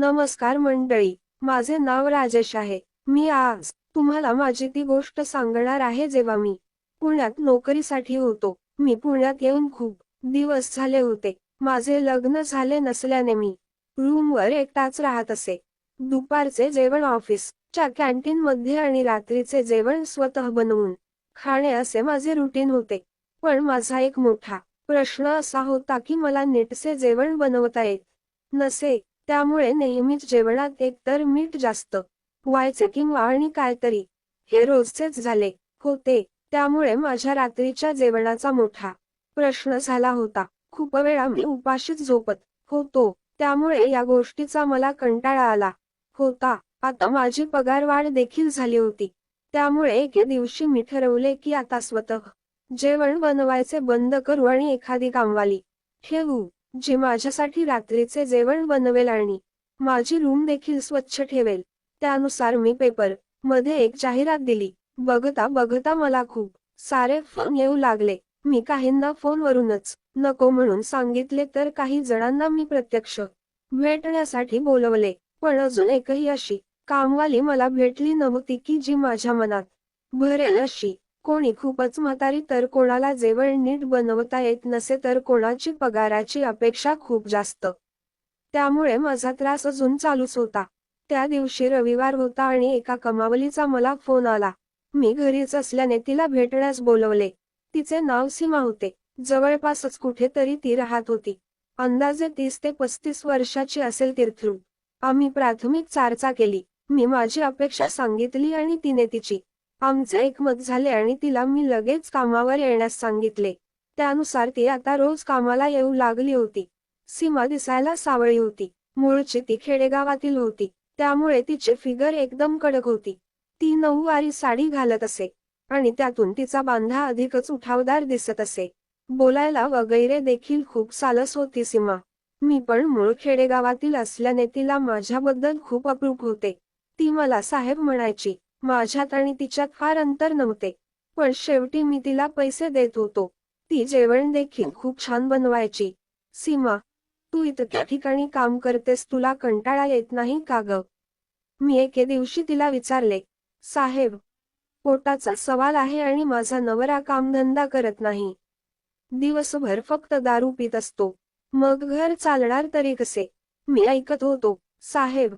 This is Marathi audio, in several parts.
नमस्कार मंडळी माझे नाव राजेश आहे. मी आज तुम्हाला माझी ती गोष्ट सांगणार आहे जेव्हा मी पुण्यात नोकरीसाठी होतो. मी पुण्यात येऊन खूप दिवस झाले होते. माझे लग्न झाले नसल्याने मी रूमवर एकटाच राहत असे. दुपारचे जेवण ऑफिस च्या कॅन्टीन मध्ये आणि रात्रीचे जेवण स्वतः बनवून खाणे असे माझे रुटीन होते. पण माझा एक मोठा प्रश्न असा होता की मला नीटसे जेवण बनवता येत नसे. त्यामुळे नेहमीच जेवणात एकतर मीठ जास्त व्हायचे किंवा आणि काहीतरी हे रोजचेच झाले होते. त्यामुळे माझ्या रात्रीच्या जेवणाचा मोठा प्रश्न झाला होता. खूप वेळा मी उपाशीच झोपत होतो. त्यामुळे या गोष्टीचा मला कंटाळा आला होता. आता माझी पगारवाढ देखील झाली होती. त्यामुळे एके दिवशी मी ठरवले की आता स्वतः जेवण बनवायचे बंद करू आणि एखादी कामवाली ठेवू. जी माझ्यासाठी रात्रीचे जेवण बनवेल आणि माझी रूम देखील स्वच्छ ठेवेल. त्यानुसार मी पेपरमध्ये एक जाहिरात दिली. बघता बघता मला खूप सारे फोन येऊ लागले. मी काहींना फोनवरूनच नको म्हणून सांगितले तर काही जणांना मी प्रत्यक्ष भेटण्यासाठी बोलवले. पण अजून एकही अशी कामवाली मला भेटली नव्हती की जी माझ्या मनात भरेल अशी कोणी खूपच म्हातारी तर कोणाला जेवण नीट बनवता येत नसे तर कोणाची पगाराची अपेक्षा खूप जास्त. त्यामुळे माझा त्रास अजून चालूच होता. त्या दिवशी रविवार होता आणि एका कमावलीचा मला फोन आला. मी घरीच असल्याने तिला भेटण्यास बोलवले. तिचे नाव सीमा होते. जवळपासच कुठेतरी ती राहत होती. अंदाजे तीस ते पस्तीस वर्षाची असेल तीर्थरू. आम्ही प्राथमिक चारचा केली. मी माझी अपेक्षा सांगितली आणि तिने तिची आमचे एकमत झाले आणि तिला मी लगेच कामावर येण्यास सांगितले. त्यानुसार ती आता रोज कामाला येऊ लागली होती. सीमा दिसायला सावळी होती. मूळची ती खेडेगावातील होती. त्यामुळे तिचे फिगर एकदम कडक होती. ती नऊवारी साडी घालत असे. आणि त्यातून तिचा बांधा अधिकच उठावदार दिसत असे. बोलायला वगैरे देखील खूप सालस होती सीमा. मी पण मूळ खेडेगावातील असल्याने तिला माझ्याबद्दल खूप अप्रूप होते. ती मला साहेब म्हणायची. माझ्यात आणि तिच्यात फार अंतर नव्हते. पण शेवटी मी तिला पैसे देत होतो. ती जेवण देखील खूप छान बनवायची. सीमा तू इतक्या ठिकाणी काम करतेस तुला कंटाळा येत नाही का ग? मी एके दिवशी तिला विचारले साहेब पोटाचा सवाल आहे आणि माझा नवरा कामधंदा करत नाही. दिवसभर फक्त दारू पित असतो. मग घर चालणार तरी कसे? मी ऐकत होतो साहेब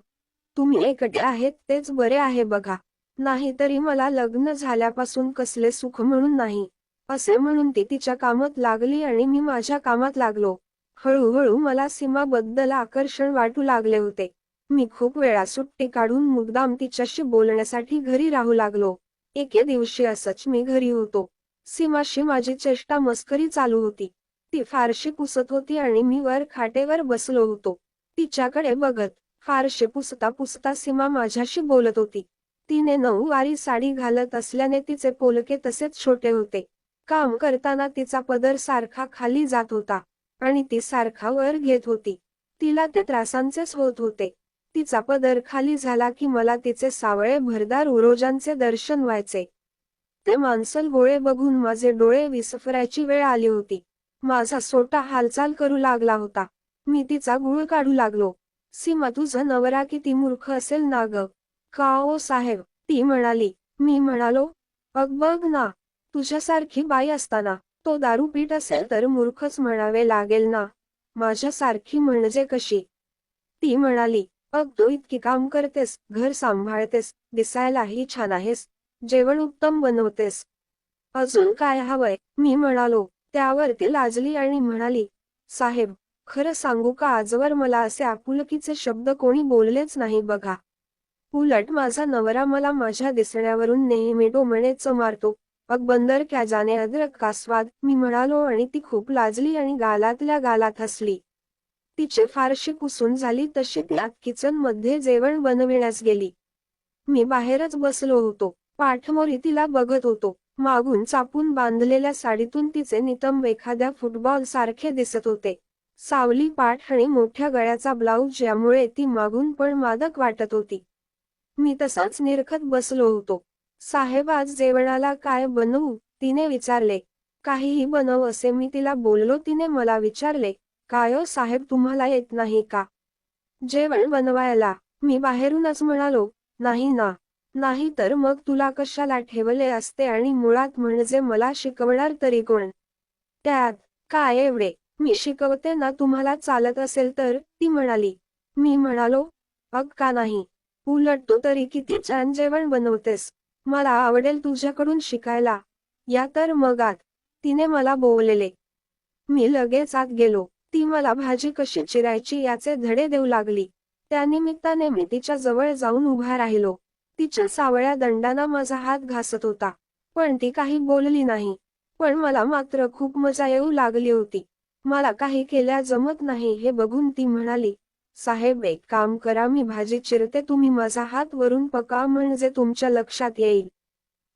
तुम्ही एकटे आहेत तेच बरे आहे बघा. नाहीतरी मला लग्न झाल्यापासून कसले सुख म्हणून नाही. असे म्हणून ती तिच्या कामात लागली आणि मी माझ्या कामात लागलो. हळूहळू मला सीमाबद्दल आकर्षण वाटू लागले होते. मी खूप वेळा सुट्टी काढून मुद्दाम तिच्याशी बोलण्यासाठी घरी राहू लागलो. एके दिवशी असच मी घरी होतो. सीमाशी माझी चेष्टा मस्करी चालू होती. ती फारशी पुसत होती आणि मी वर खाटेवर बसलो होतो. तिच्याकडे बघत फारशी पुसता पुसता सीमा माझ्याशी बोलत होती. तिने नऊवारी साडी घालत असल्याने तिचे पोलके तसेच छोटे होते. काम करताना तिचा पदर सारखा खाली जात होता आणि ती सारखा वर घेत होती. तिला ते त्रासांचेच होत होते. तिचा पदर खाली झाला की मला तिचे सावळे भरदार उरोजांचे दर्शन व्हायचे. ते मांसल गोळे बघून माझे डोळे विसफरायची वेळ आली होती. माझा सोटा हालचाल करू लागला होता. मी तिचा गुळ काढू लागलो. सीमा तुझा नवरा किती मूर्ख असेल ना ग? का ओ साहेब ती म्हणाली मी म्हणालो अग बघ ना तुझ्यासारखी बाई असताना तो दारू पीठ असेल तर मूर्खच म्हणावे लागेल ना माझ्यासारखी म्हणजे कशी? ती म्हणाली अग तू इतकी काम करतेस घर सांभाळतेस दिसायलाही छान आहेस जेवण उत्तम बनवतेस. अजून काय हवंय? मी म्हणालो त्यावर ती लाजली आणि म्हणाली साहेब खरं सांगू का आजवर मला असे आपुलकीचे शब्द कोणी बोललेच नाही बघा. उलट माझा नवरा मला माझ्या दिसण्यावरून नेहमी डोमणेच मारतो. अग बंदर क्या जाने अद्रक का स्वाद? मी म्हणालो आणि ती खूप लाजली आणि गालातल्या गालात हसली. तिचे फारशी कुसून झाली तशी ती किचनमध्ये जेवण बनविण्यास गेली. मी बाहेरच बसलो होतो. पाठमोरी तिला बघत होतो. मागून चापून बांधलेल्या साडीतून तिचे नितंब एखाद्या फुटबॉल सारखे दिसत होते. सावली पाठ आणि मोठ्या गळ्याचा ब्लाऊज ज्यामुळे ती मागून पण मादक वाटत होती. मी तसाच निरखत बसलो होतो. साहेब आज जेवणाला काय बनवू? तिने विचारले. काहीही बनव असे मी तिला बोललो तिने मला विचारले काय ओ साहेब तुम्हाला येत नाही का? जेवण बनवायला. मी बाहेरूनच म्हणालो. नाही ना. नाही तर मग तुला कशाला ठेवले असते आणि मुळात म्हणजे मला शिकवणार तरी कोण? त्यात काय एवढे? मी शिकवते ना तुम्हाला चालत असेल तर? ती म्हणाली. मी म्हणालो अग का नाही? उलटतो तरी किती छान जेवण बनवतेस. मला आवडेल तुझ्याकडून शिकायला. या तर मग आत तिने मला बोवलेले मी लगेच आत गेलो. ती मला भाजी कशी चिरायची याचे धडे देऊ लागली. त्यानिमित्ताने मी तिच्या जवळ जाऊन उभा राहिलो. तिच्या सावळ्या दंडाना माझा हात घासत होता. पण ती काही बोलली नाही. पण मला मात्र खूप मजा येऊ लागली होती. मला काही केल्या जमत नाही हे बघून ती म्हणाली साहेब एक काम करा मी भाजी चिरते तुम्ही माझा हात वरून पका म्हणजे तुमच्या लक्षात येईल.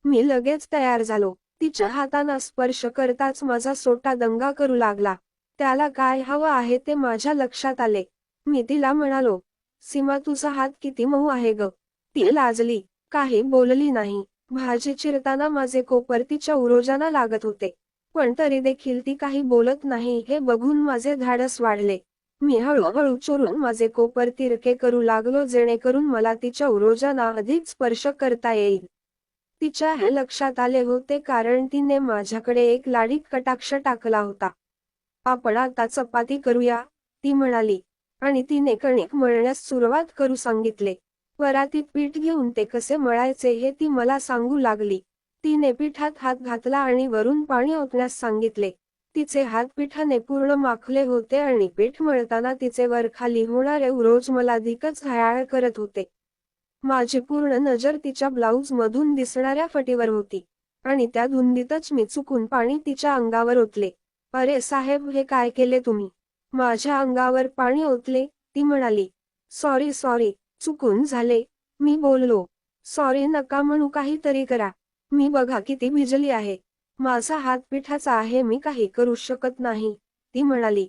मी लगेच तयार झालो. तिच्या हातांना स्पर्श करताच माझा सोटा दंगा करू लागला. त्याला काय हवं आहे ते माझ्या लक्षात आले. मी तिला म्हणालो सीमा तुझा हात किती मऊ आहे ग. ती लाजली काही बोलली नाही. भाजी चिरताना माझे कोपर तिच्या उरोजाना लागत होते. पण तरी देखील ती काही बोलत नाही हे बघून माझे धाडस वाढले. मी हळूहळू चोरून माझे कोपर तिरके करू लागलो जेणेकरून मला तिच्या उरोजाना अधिक स्पर्श करता येईल. तिच्या हे लक्षात आले होते कारण तिने माझ्याकडे एक लाडीत कटाक्ष टाकला होता. आपण आता चपाती करूया ती म्हणाली आणि तिने कणिक मळण्यास सुरुवात करू सांगितले. परातीत पीठ घेऊन ते कसे मळायचे हे ती मला सांगू लागली. तिने पिठात हात घातला आणि वरून पाणी ओतण्यास सांगितले. तिचे हात पिठाने पूर्ण माखले होते आणि पीठ मळताना तिचे वर खाली होणारे उरोज मला अधिकच घायाळ करत होते. माझी पूर्ण नजर तिच्या ब्लाऊज मधून दिसणाऱ्या फटीवर होती आणि त्या धुंदीतच मी चुकून पाणी तिच्या अंगावर ओतले. अरे साहेब हे काय केले तुम्ही? माझ्या अंगावर पाणी ओतले ती म्हणाली. सॉरी सॉरी चुकून झाले. मी बोललो. सॉरी नका म्हणू काहीतरी करा. मी बघा किती भिजली आहे. माझा हात पिठाचा आहे मी काही करू शकत नाही ती म्हणाली.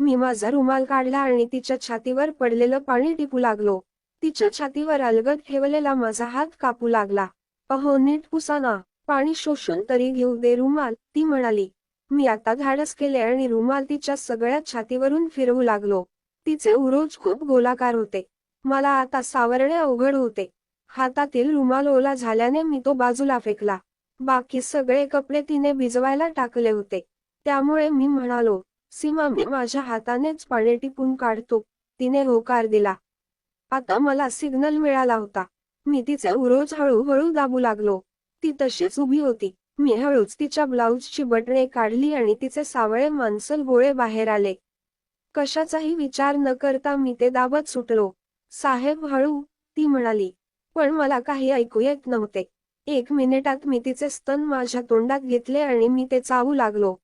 मी माझा रुमाल काढला आणि तिच्या छातीवर पडलेलं पाणी टिपू लागलो. तिच्या छातीवर अलगद ठेवलेला माझा हात कापू लागला. अहो नीट पुसाना पाणी शोषून तरी घेऊ दे रुमाल ती म्हणाली. मी आता धाडस केले आणि रुमाल तिच्या सगळ्या छातीवरून फिरवू लागलो. तिचे उरोज खूप गोलाकार होते. मला आता सावरणे अवघड होते. हातातील रुमाल ओला झाल्याने मी तो बाजूला फेकला. बाकी सगळे कपडे तिने भिजवायला टाकले होते. त्यामुळे मी म्हणालो सीमा मी माझ्या हातानेच पाणी टिपून काढतो. तिने होकार दिला. आता मला सिग्नल मिळाला होता. मी तिचे उरोज हळूहळू दाबू लागलो. ती तशीच उभी होती. मी हळूच तिच्या ब्लाऊजची बटणे काढली आणि तिचे सावळे मांसल गोळे बाहेर आले. कशाचाही विचार न करता मी ते दाबत सुटलो. साहेब हळू ती म्हणाली पण मला काही ऐकू येत नव्हते. एक मिनिटात मी तिचे स्तन माझ्या तोंडात घेतले आणि मी ते चावू लागलो.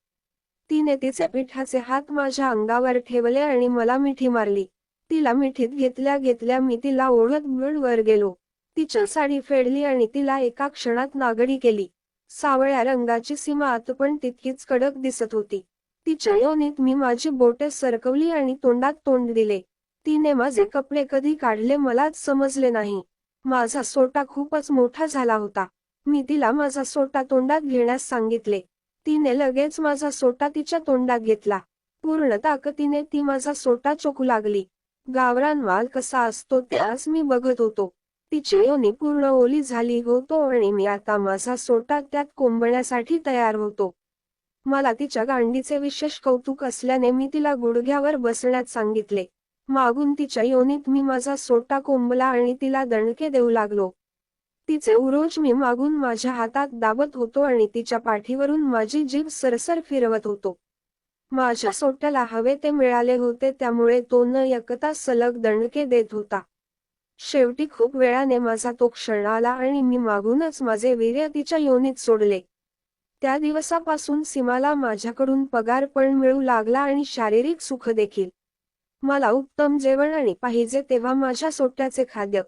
तिने तिचे पिठाचे हात माझ्या अंगावर ठेवले आणि मला मिठी मारली. तिला मिठीत घेतल्या घेतल्या मी तिला ओढत बुड वर गेलो. तिच्या साडी फेडली आणि तिला एका क्षणात नागडी केली. सावळ्या रंगाची सीमा आत पण तितकीच कडक दिसत होती. तिच्या योनीत मी माझी बोटे सरकवली आणि तोंडात तोंड दिले. तिने माझे कपडे कधी काढले मलाच समजले नाही. माझा सोटा खूपच मोठा झाला होता. मी तिला माझा सोटा तोंडात घेण्यास सांगितले. तिने लगेच माझा सोटा तिच्या तोंडात घेतला. पूर्ण ताकदीने ती माझा सोटा चोकू लागली. गावरान माल कसा असतो त्यास मी बघत होतो. तिची योनी पूर्ण ओली झाली होतो आणि मी आता माझा सोटा त्यात कोंबण्यासाठी तयार होतो. मला तिच्या गांडीचे विशेष कौतुक असल्याने मी तिला गुडघ्यावर बसण्यात सांगितले. मागून तिच्या योनीत मी माझा सोटा कोंबला आणि तिला दणके देऊ लागलो. तिचे उरोज मी मागून माझ्या हातात दाबत होतो आणि तिच्या पाठीवरून माझी जीभ सरसर फिरवत होतो. माझ्या सोट्याला हवे ते मिळाले होते त्यामुळे तो न एकता सलग दणके देत होता. शेवटी खूप वेळाने माझा तो क्षण आला आणि मी मागूनच माझे वीर्य तिच्या योनीत सोडले. त्या दिवसापासून सीमाला माझ्याकडून पगार पण मिळू लागला आणि शारीरिक सुख देखील. मला उत्तम जेवण आणि पाहिजे तेव्हा माझ्या सोट्याचे खाद्य